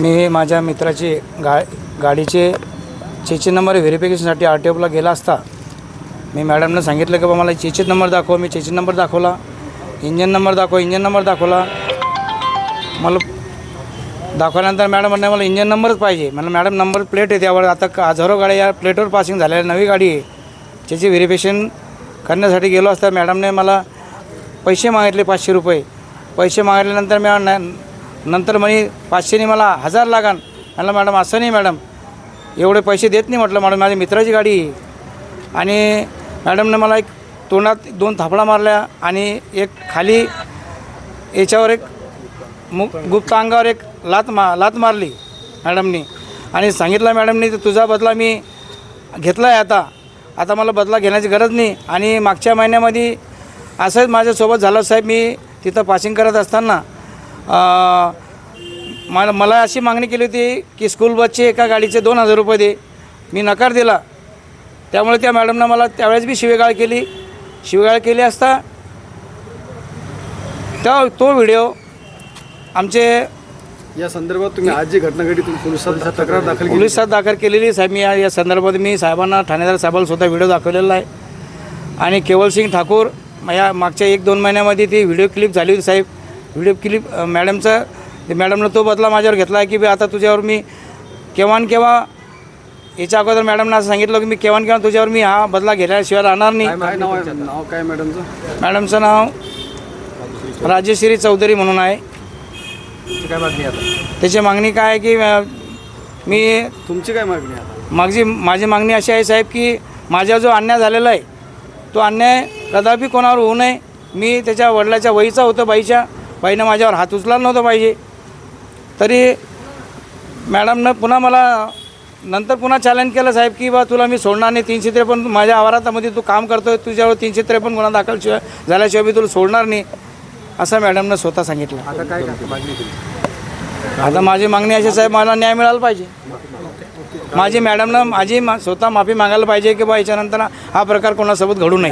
मी माझ्या मित्राची गा गाडीचे चेचे नंबर व्हेरिफिकेशनसाठी आर टी ओला गेला असता. मी मॅडमनं सांगितलं की बा मला चेचे नंबर दाखव मी चेचे नंबर दाखवला. इंजन नंबर दाखव इंजन नंबर दाखवला. मला दाखवल्यानंतर मॅडम म्हणणे मला इंजन नंबरच पाहिजे. मला मॅडम नंबर प्लेट आहे त्यावर. आता हजारो गाड्या या प्लेटवर पासिंग झालेल्या नवी गाडी आहे. त्याचे व्हेरिफिकेशन करण्यासाठी गेलो असता. मॅडमने मला पैसे मागितले पाचशे रुपये. पैसे मागितल्यानंतर मी नंतर म्हणे पाचशेने मला हजार लागान. म्हणलं मॅडम असं नाही मॅडम. एवढे पैसे देत नाही म्हटलं मॅडम माझ्या मित्राची गाडी आहे. आणि मॅडमनं मला एक तोंडात दोन थापडा मारल्या आणि एक खाली याच्यावर एक मु गुप्त अंगावर एक लात मा लात मारली मॅडमनी. आणि सांगितलं मॅडमनी तर तुझा बदला मी घेतला आहे आता. आता मला बदला घेण्याची गरज नाही. आणि मागच्या महिन्यामध्ये असंच माझ्यासोबत झालं साहेब मी तिथं पासिंग करत असताना मला मला अशी मागणी केली होती की स्कूल बसचे एका गाडीचे दोन हजार रुपये दे. मी नकार दिला. त्यामुळे त्या मॅडमनं मला त्यावेळेस बी शिवेगाळ केली. शिवेगाळ केली असता त्या तो व्हिडिओ आमचे या संदर्भात तुम्ही आज जी घटना घडली तुम्ही पोलिसात तक्रार दाखल पोलिसात दाखल केलेली साहेब मी या या संदर्भात मी साहेबांना ठाणेदार साहेबांना स्वतः व्हिडिओ दाखवलेला आहे. आणि केवलसिंग ठाकूर या मागच्या एक दोन महिन्यामध्ये ती व्हिडिओ क्लिप झाली होती साहेब. व्हिडिओ क्लिप मॅडमचा ते मॅडमनं तो बदला माझ्यावर घेतला आहे की बी आता तुझ्यावर मी केव्हा केव्हा याच्या अगोदर मॅडमनं असं सांगितलं की मी केव्हा केव्हा तुझ्यावर मी हा बदला घेतल्याशिवाय राहणार नाही. नाव काय मॅडमचं मॅडमचं नाव राजेश्री चौधरी म्हणून आहे. काय मागणी आता? त्याची मागणी काय आहे की मी तुमची काय मागणी आहे माझी माझी मागणी अशी आहे साहेब की माझा जो अन्याय झालेला आहे तो अन्याय कदापि कोणावर होऊ नये. मी त्याच्या वडिलाच्या वहीचा होतो बाईच्या. बाईनं माझ्यावर हात उचलायला नव्हतं पाहिजे. तरी मॅडमनं पुन्हा मला नंतर पुन्हा चॅलेंज केलं साहेब की बा तुला मी सोडणार नाही तीनशे त्रेपन्न माझ्या आवारातामध्ये तू काम करतोय तुझ्यावर तीनशे त्रेपन्न गुन्हा दाखल शिवाय झाल्याशिवाय मी तुला सोडणार नाही असं मॅडमनं स्वतः सांगितलं. आता काय आता माझी मागणी अशी साहेब मला न्याय मिळाला पाहिजे. माझी मॅडमनं माझी मा स्वतः माफी मागायला पाहिजे की बा याच्यानंतर हा प्रकार कोणासोबत घडू नये.